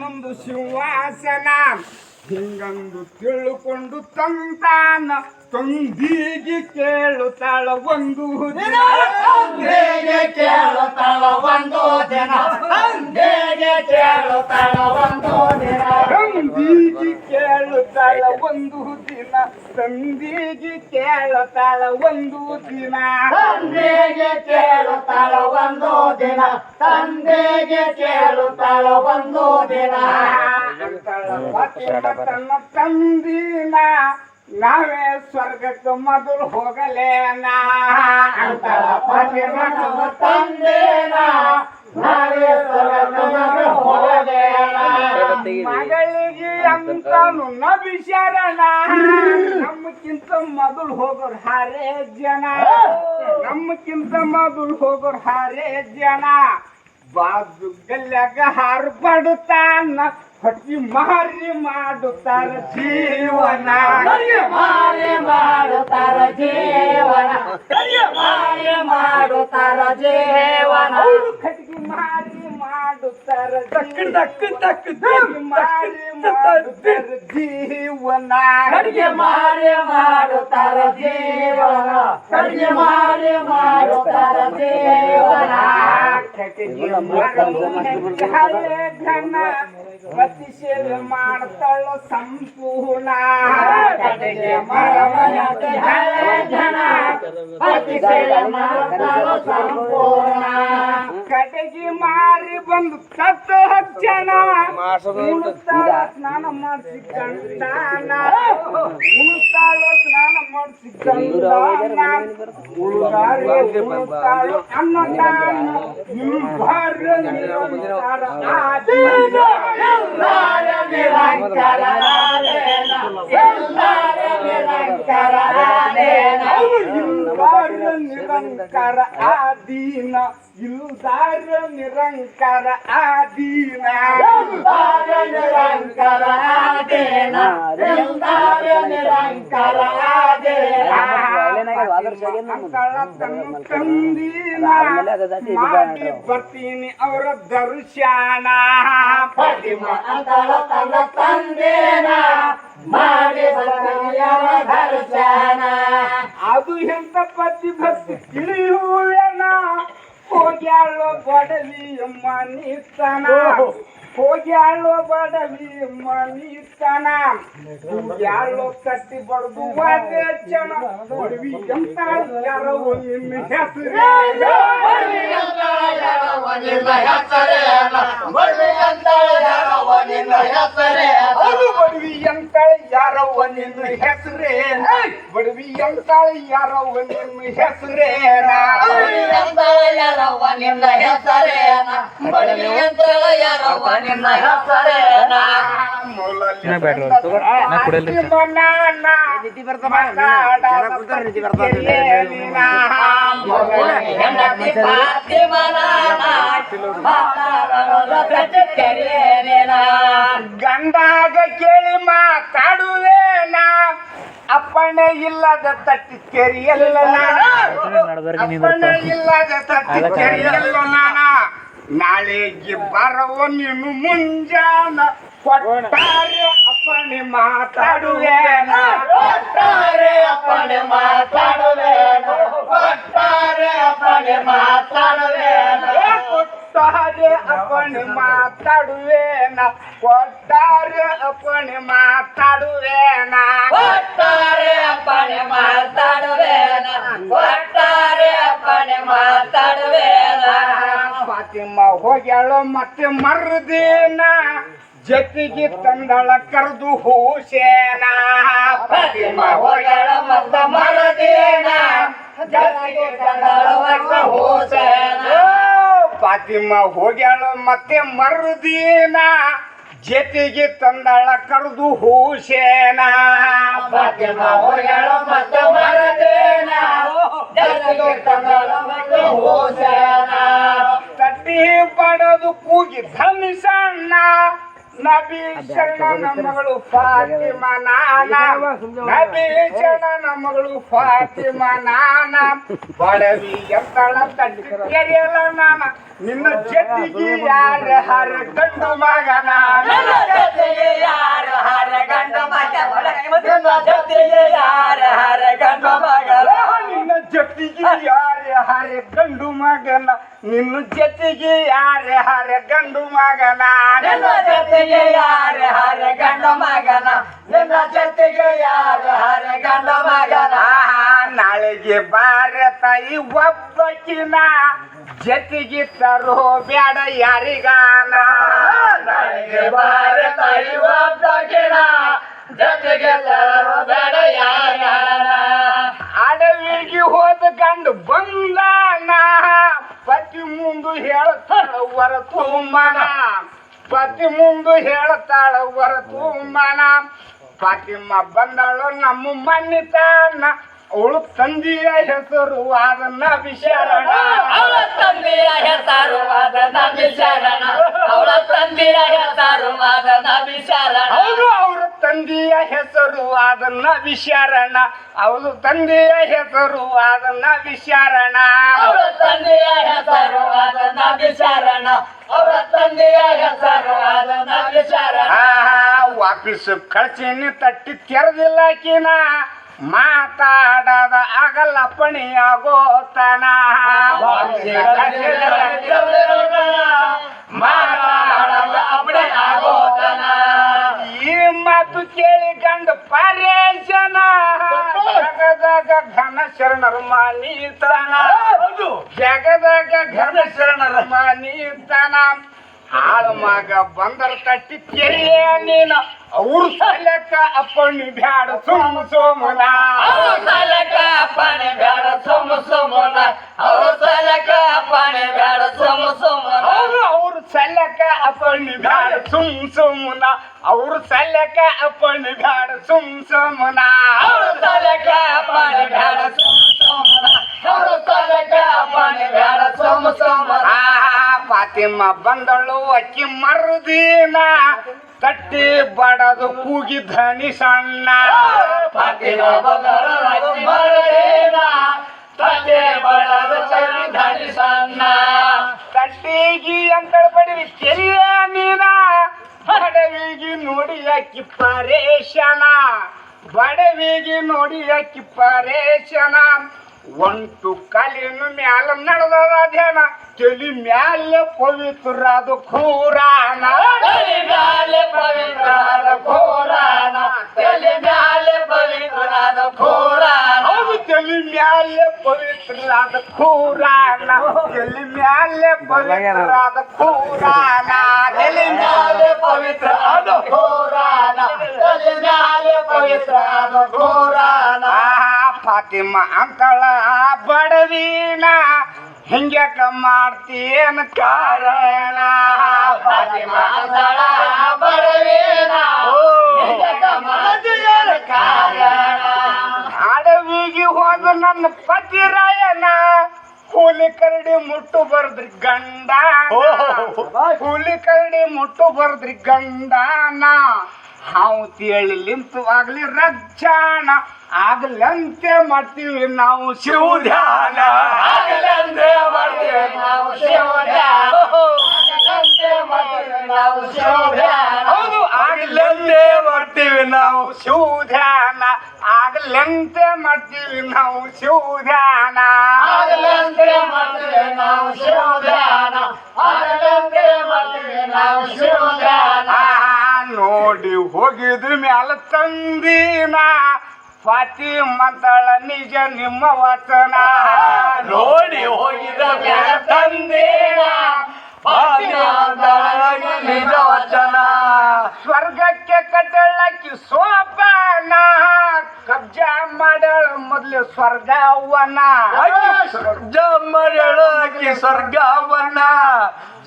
ನಮ್ದು ಶಿವಾಸನ ಹಿಂಗಂದು ತಿಳ್ಕೊಂಡು ತಂತಾನ ತಂದಿಗೆ ಕೇಳುತ್ತಾಳ ಒಂದು ದಿನ ಹೇಗೆ ಕೇಳುತ್ತಾಳ ಒಂದು ದಿನ. ಹೇಗೆ ಕೇಳುತ್ತಾಳ ಒಂದು ದಿನ. ತಂದೀಗಿ ಕೇಳುತ್ತಾಳ ಒಂದು ದಿನ ತಂದಿಗೆ ಕೇಳತಾಳ ಒಂದು ದಿನ. ತಂದೆಗೆ ಕೇಳುತ್ತಾಳ ಒಂದು ದಿನ. ತಂದೆಗೆ ಕೇಳುತ್ತಾಳ ಒಂದು ದಿನ. ತನ್ನ ತಂದಿನ ನಾವೇ ಸ್ವರ್ಗಕ್ಕೆ ಮೊದಲು ಹೋಗಲೇನ. ಅಂತಾಳ ಫಾತಿಮಾ ನಮ್ಮ ತಂದೆನ ನಾವೇ ಸ್ವರ್ಗಕ್ಕೆ ಹೋಗಲೇನ. ಮಗಳಿಗೆ ಅಂತಾನು ನಬಿ ಶರಣ ನಮ್ಮಕ್ಕಿಂತ ಮೊದಲು ಹೋಗೋರ್ ಹಾರೇ ಜನ ನಮ್ಮಕ್ಕಿಂತ ಮೊದಲು ಹೋಗೋರ್ ಹಾರೇ ಜನ ಬಾಜು ಗಲ್ಯಾಗ ಹಾರು ಬಡುತ್ತಾನ ಹೊಟ್ಟಿ ಮಾರಿ ಮಾಡುತ್ತಾರ ಜೀವನ ಮಾರಿ ಮಾಡುತ್ತಾರ ಜೀವನ ಮಾರಿ ಮಾಡುತ್ತಾರ ಜೀವನ ಕಟ್ಗಿ ಮಾರಿ ಮಾಡುತ್ತಾರ ಕಟ್ಗಿ ಮಾರಿ ಮಾಡುತ್ತಾರ ಜೀವನ ಅಡಿಗೆ ಮಾರಿ ಮಾಡುತ್ತಾರ ಜೀವನ ಅಡಿಗೆ ಮಾರಿ ಮಾಡುತ್ತಾರ ಜೀವನ ಪ್ರತಿ ಸೇವೆ ಮಾಡ್ತಾಳ ಸಂಪೂರ್ಣ ಕಡೆಗೆ ಮರಮನೆಗೆ ಹಳೆ ಜನ ಅತಿ ಸೇವೆ ಮಾಡುತ್ತಾರ ಸಂಪೂರ್ಣ ಕಡೆಗೆ ಮಾರಿ ಬಂದು ಸತ್ತು ಹಚ್ಚನ ಉಣಿಸ್ತಾಳ ಸ್ನಾನ ಮಾಡಿಸಿ ಗಂಡನ ಉಣಿಸ್ತಾಳ ಸ್ನಾನ ಮಾಡಿಸಿ ಗಂಡನ ಉಳುಗಾರೆ ಉಣಿಸ್ತಾಳು ಅನ್ನದಾನ ಇಳುಗಾರ ನಿರಂತರ ಆದೀನ. ಎಲ್ಲಾರ ನಿರಂತರ ನಾನೇನ ಎಲ್ಲಾರ ನಿರಂತರ ನಿರಂತರ ಆದೀನ ಇಲ್ದಾರ ನಿರಂಕಾರ ಆದೀನ ನಿರಂತರ ಆದೇನ ಮಾಡಿ ಬರ್ತೀನಿ ಅವರ ದರ್ಶನ. ಫಾತಿಮ ಅಂತಳ ತನ್ನ ತಂದೇನ. ಮಾಡಿ ಬರ್ತೀಯರ ದರ್ಶನ. ಅದು ಎಂತ ಪತಿ ಭಕ್ತಿ ತಿಳಿಯುವೆನ ಹೋಗ್ಯಾಳೋ ಬಡವಿ ಮನಿತನ ಹೋಗ್ಯಾಳೋ ಬಡವಿ ಮನಿತನ ಹೋಗ್ಯಾಳೋ ಕಟ್ಟಿ ಬಡ್ದು ವಾದೆ ಚಣ ಬಡವಿ ಎಂತ ಯಾರೋ ನಿನ್ನ ಹೆಸರು ಅದು ಬಡವಿ ಅಂತಾಳೆ ಯಾರವ್ವ ನಿನ್ನ ಹೆಸರೇನ ನಿನ್ನ ಹೆಸರೇನ ಗಂಡಾಗ ಕೇಳಿ ಮಾತಾಡುವೇನ? ಅಪ್ಪಣೆ ಇಲ್ಲದ ತಟ್ಟಿ ಕೆರಿಯಲ್ಲ ಅಪ್ಪಣೆ ಇಲ್ಲದ ತಟ್ಟಿ ಕೆರಿಯಲ್ಲ ನಾನ. ನಾಳೆಗೆ ಬರವ ನೀನು ಮುಂಜಾನ. ಕೊಟ್ಟಾರೆ ಅಪ್ಪಣೆ ಮಾತಾಡುವೇನ. ಕೊಟ್ಟಾರೆ ಅಪ್ಪಣೆ ಮಾತಾಡುವೇನ. ಕೊಟ್ಟಾರೆ ಅಪ್ಪಣೆ ಮಾತಾಡುವೇನು. ಕೊಟ್ಟಾರೆ ಅಪ್ಪಣ ಮಾತಾಡುವೇನ ಕೊಟ್ಟಾರೆ ಅಪ್ಪಣ ಮಾತಾಡುವೇನ. ಕೊಟ್ಟಾರೆ ಅಪ್ಪಣ ಮಾತಾಡುವೇನ ಕೊಟ್ಟಾರೆ ಅಪ್ಪಣ ಮಾತಾಡುವೇನ. ಫಾತಿಮ ಹೋಗ್ಯಾಳು ಮತ್ತೆ ಮರುದಿನ ಜತಿಗೆ ತಂದಳ ಕರೆದು ಹೂಸೇನ. ಫಾತಿಮ ಹೋಗಳ ಮತ್ತ ಮರದೇನ ಜತಿಗೆ ತಂದಳ ಹೋಸೇನ. ಫಾತಿಮ ಹೋಗ್ಯಾಳ ಮತ್ತೆ ಮರುದಿನ ಜೊತೆಗೆ ತಂದಳ ಕರೆದು ಹೂಸೇನ. ಪಾತಿಮ್ಮ ಹೋಗ್ಯಾಳ ಮತ್ತೆ ಮರದೇನ ಜಗತ್ತಿಗೆ ತಂದಳು ಒಕ್ಕ ಹೋಸೇನ. ತಟ್ಟಿ ಪಡೆದು ಕೂಗಿ ಧನಿಸಣ್ಣ. ನಬಿ ಶರಣನ ಮಗಳು ಫಾತಿಮಾ ನಾನ. ನಬಿ ಶರಣನ ಮಗಳು ಫಾತಿಮಾ ನಾನ. ಬಡವಿ ಎತ್ತಳ ಎರೆಯಲ ನಾನ. ನಿನ್ನ ಜೊತೆಗೆ ಯಾರ ಹರ ಗಂಡು ಮಗನ ಜೊತೆಗೆ ಯಾರ ಹರ ಗಂಡು ಮಗನ ಜೊತೆಗೆ ಯಾರ ಹರ ಗಂಡು ಮಗನ ನಿನ್ನ ಜೊತೆಗೆ ಯಾರ ಹರ ಗಂಡು ಮಗನ ನಿನ್ನ ಜೊತೆಗೆ ಯಾರೆ ಹರ ಗಂಡು ಮಗನ? ನಿನ್ನ ಜೊತೆಗೆ ಯಾರೆ ಹರ ಗಂಡ ಮಗನ? ನಿನ್ನ ಜೊತೆಗೆ ಯಾರೆ ಹರ ಗಂಡು ಮಗನ? ನಾಳೆಗೆ ಭಾರತ ತಾಯಿ ಒಬ್ಬಕಿನ. ಜೊತೆಗೆ ತರೋ ಬೇಡ ಯಾರಿಗಾನ? ನಾಳೆಗೆ ಭಾರತ ತಾಯಿ ಒಬ್ಬಕಿನ. ಜೊತೆಗೆ ತರೋ ಬೇಡ ಯಾರಿಗಾನ? ಅಡವಿಗೆ ಹೋದ ಗಂಡು ಬಂದಾನ? ಮುಂದು ಹೇಳ್ತಾಳ ತುಂಬನ. ಪತಿ ಮುಂದು ಹೇಳ್ತಾಳ ವರ ತುಂಬನ. ಪಾತಿಮ್ಮ ಬಂದಳು ನಮ್ಮ ಮನ್ನಿತಾನ. ಅವಳು ತಂದೆಯ ಹೆಸರು ಅದನ್ನ ವಿಶರಣ. ಅವಳ ತಂದೆಯ ಹೆಸರು ಅದನ್ನ ವಿಶರಣ. ಶರಣ ಅವಳ ತಂದೆಯ ತಂದೆಯ ಹೆಸರು ಅದನ್ನ ವಿಶಾರಣ. ಅವಳು ತಂದೆಯ ಹೆಸರು ಅದನ್ನ ವಿಶಾರಣ. ಅವಳ ತಂದೆಯ ಹೆಸರು ಅದನ್ನ ವಿಚಾರಣ ಅವರ ತಂದೆಯ ಹೆಸರು ಅದನ್ನ ವಿಚಾರಣ ವಾಪಸ್ ಕಳ್ಸಿನಿ ತಟ್ಟಿ ತೆರೆದಿಲ್ಲಕಿನ ಮಾತಾಡದ ಆಗಲ್ಲ ಪಣಿಯಾಗೋತನ ಮಾತಾಡದ ಅಪ್ಪಣೆ ಆಗೋತನ ಮಾತು ಕೇಳಿ ಗಂಡು ಪರೇಶನ. ಜಗದಾಗ ಘನ ಶರಣರ ಮಾನೀತನ. ಜಗದಾಗ ಘನ ಶರಣರ ಮಾನೀತನ. ಆಳು ಮಗ ಬಂದರ ತಟ್ಟಿ ತೆರೆಯ ನೀನು. ಅವ್ರ ಸಲಕ ಅಪ್ಪಣಿ ಬ್ಯಾಡ ಸುಮ್ ಸೋಮನ. ಅವ್ರ ಸಲಕ ಪಾಣಿ ಬ್ಯಾಡ ಸುಮ್ಮ ಸೋಮನ. ಅವ್ರ ಸಲಕ ಪಾಣಿ ಬ್ಯಾಡ ಸುಮ್ಮ ಸೋಮನ. ಅವರು ಸಲಕ ಅಪ್ಪಣಿ ಬ್ಯಾಡ ಸುಮ್ ಸೋಮನ. ಅವ್ರ ಸಲಕ ಅಪ್ಪಣಿ ಬ್ಯಾಡ ಸುಮ್ ಸೋಮನ. ಅವ್ರ ಸಲಕ ಪಾಣಿ ಬ್ಯಾಡ ಸುಮ್ಮ ಸೋಮನ. ಅವ್ರ ಸಲಕ ಪಾಣಿ ಬ್ಯಾಡ ಸುಮ್ಮ ಸುಮ್ಮನ ಆ ಫಾತಿಮ್ಮ ಬಂದಳು ಅಕ್ಕಿ ಮರುದಿನ ತಟ್ಟಿ ಬಡದು ಕೂಗಿ ಧನಿ ಸಣ್ಣ. ತಟ್ಟಿಗಿ ಅಂತ ಪಡಿವಿ ಕೆರಿಯ ನೀನ ಬಡವಿಗಿ ನೋಡಿ ಅಕ್ಕಿ ಪರೇಶನ. ಬಡವಿಗಿ ನೋಡಿ ಅಕ್ಕಿ ಪರೇಶನ. ಒಂಟು ಕಾಲಿನ ಮ್ಯಾಲ ನಡೆದದ ಧ್ಯಾನ ತಲಿ ಮ್ಯಾಲ ಪವಿತ್ರ ಅದು ಖೂರಾನ ತಲೆ ಮ್ಯಾಲೆ ಪವಿತ್ರಾದ ಖೋರಾನ ತಲೆ ಮ್ಯಾಲೆ ಪವಿತ್ರಾದ ಖೋರಾನ ಹೌದು ತಲಿ ಮ್ಯಾಲೆ ಪವಿತ್ರಾದ ಖೂರಾನ ತಲಿ ಮ್ಯಾಲೆ ಪವಿತ್ರಾದ ಖೂರಾನ ತಲಿ ಮ್ಯಾಲೆ ಪವಿತ್ರ ಅದು ಖೋರಾನ ತಲೆ ಮ್ಯಾಲೆ ಪವಿತ್ರ ಅದು ಖೋರಾನ ಆ ಫಾತಿಮ ಅಂತಳ ಬಡವೀಣ. ಹಿಂಗ್ಯಾಕ ಮಾಡ್ತೀನ ಕಾರಣ? ಫಾತಿಮ ಅಂತಳ ಬಡವೀಣ. ಅಡವಿಗೆ ಹೋದ ನನ್ನ ಪತಿ ರಾಯನ ಕೂಲಿ ಕರಡಿ ಮುಟ್ಟು ಬರ್ದ್ರಿ ಗಂಡ ಕೂಲಿ ಕರಡಿ ಮುಟ್ಟು ಬರ್ದ್ರಿ ಗಂಡನ. ಹಾವು ತೇಳಿ ಆಗ್ಲಿ ಆಗಲಂತೆ ಆಗ್ಲಂತೆ ಮಾಡ್ತೀವಿ ನಾವು ಶಿವಧ್ಯಾನ ಆಗಲಂತೆ ಮಾಡ್ತೀವಿ ನಾವು ಶಿವ ಧ್ಯಾನ ಹೌದು ಆಗ್ಲಂತೆ ಮಾಡ್ತೀವಿ ನಾವು ಶಿವಧ್ಯಾನ ಆಗಲಂತೆ ಮಾಡ್ತೀವಿ ನಾವು ಶಿವಧ್ಯಾನ ಆಗಲಂತೆ ಮಾಡ್ತೀವಿ ನಾವು ಶಿವಧ್ಯಾನ ಆಗಲಂತೆ ಮಾಡ್ತೀವಿ ನಾವು ಶಿವಧ್ಯಾನ ಆ, ನೋಡಿ ಹೋಗಿದ ಮ್ಯಾಲ ತಂದಿನ. ಪಾತಿ ಮಂತಳ ನಿಜ ನಿಮ್ಮ ವಚನ. ನೋಡಿ ಹೋಗಿದ ಮ್ಯಾಲ ತಂದಿನ. ನಿಜ ವಚನ. ಸ್ವರ್ಗಕ್ಕೆ ಕಟ್ಟಳಕ್ಕಿ ಸೋಪಾನ. ಕಬ್ಜಾ ಮಾಡಳ ಮೊದ್ಲು ಸ್ವರ್ಗವನ ಜಮ್ಮರಳಕ್ಕೆ ಸ್ವರ್ಗವನ್ನ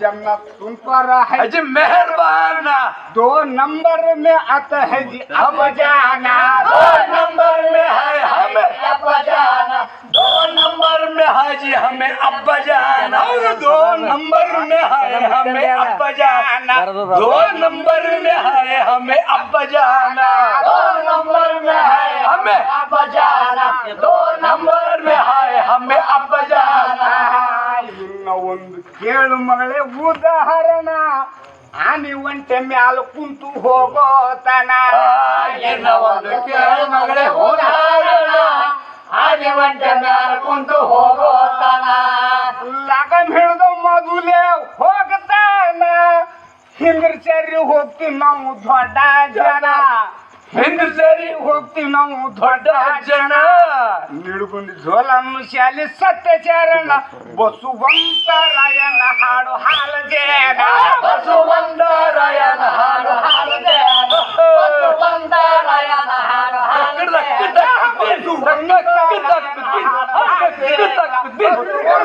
जन्नत तुम पर है ಅಜಿ ಮೆಹರ್ಬಾನ दो नंबर में आता है जी अब जाना दो नंबर में है हमें अब जाना दो नंबर में है जी हमें अब जाना और दो नंबर में है हमें अब जाना दो नंबर में है हमें अब जाना दो नंबर में है हमें अब जाना दो नंबर में है हमें अब जाना ಇನ್ನ ಒಂದು ಕೇಳು ಮಗಳೇ ಉದಾಹರಣ ಆನಿ ಒಂಟೆ ಮ್ಯಾಲ ಕುಂತು ಹೋಗೋತನ ಎನ್ನ ಒಂದು ಕೇಳು ಮಗಳೇ ಉದಾಹರಣ ಹಾಗೆ ಒಂಟೆ ಮ್ಯಾಲ ಕುಂತು ಹೋಗೋತನ ಲಗನ್ ಹಿಡ್ದು ಮೊದಲೇ ಹೋಗ್ತಾನ ಹಿಂದ್ರ ಸೇರಿ ಹೋಗ್ತೀವಿ ನಾವು ದೊಡ್ಡ ಜನ ಹಿಂಗ ಸರಿ ಹೋಗ್ತೀವಿ ನಾವು ದೊಡ್ಡ ಜನ ನಿಡುಗುಂದಿ ಜೋಲ ಶಾಲೆ ಸತ್ಯ ಚರಣ ಬಸವಂತ ರಾಯನ ಹಾಡು ಹಾಲ ಜೇನ ಬಸವಂತ ರಾಯನ ಹಾಡು ಹಾಲ ಜೇನ ಬಸವಂತ ರಾಯನ ಹಾಡು ಹಾಲ ಜೇನ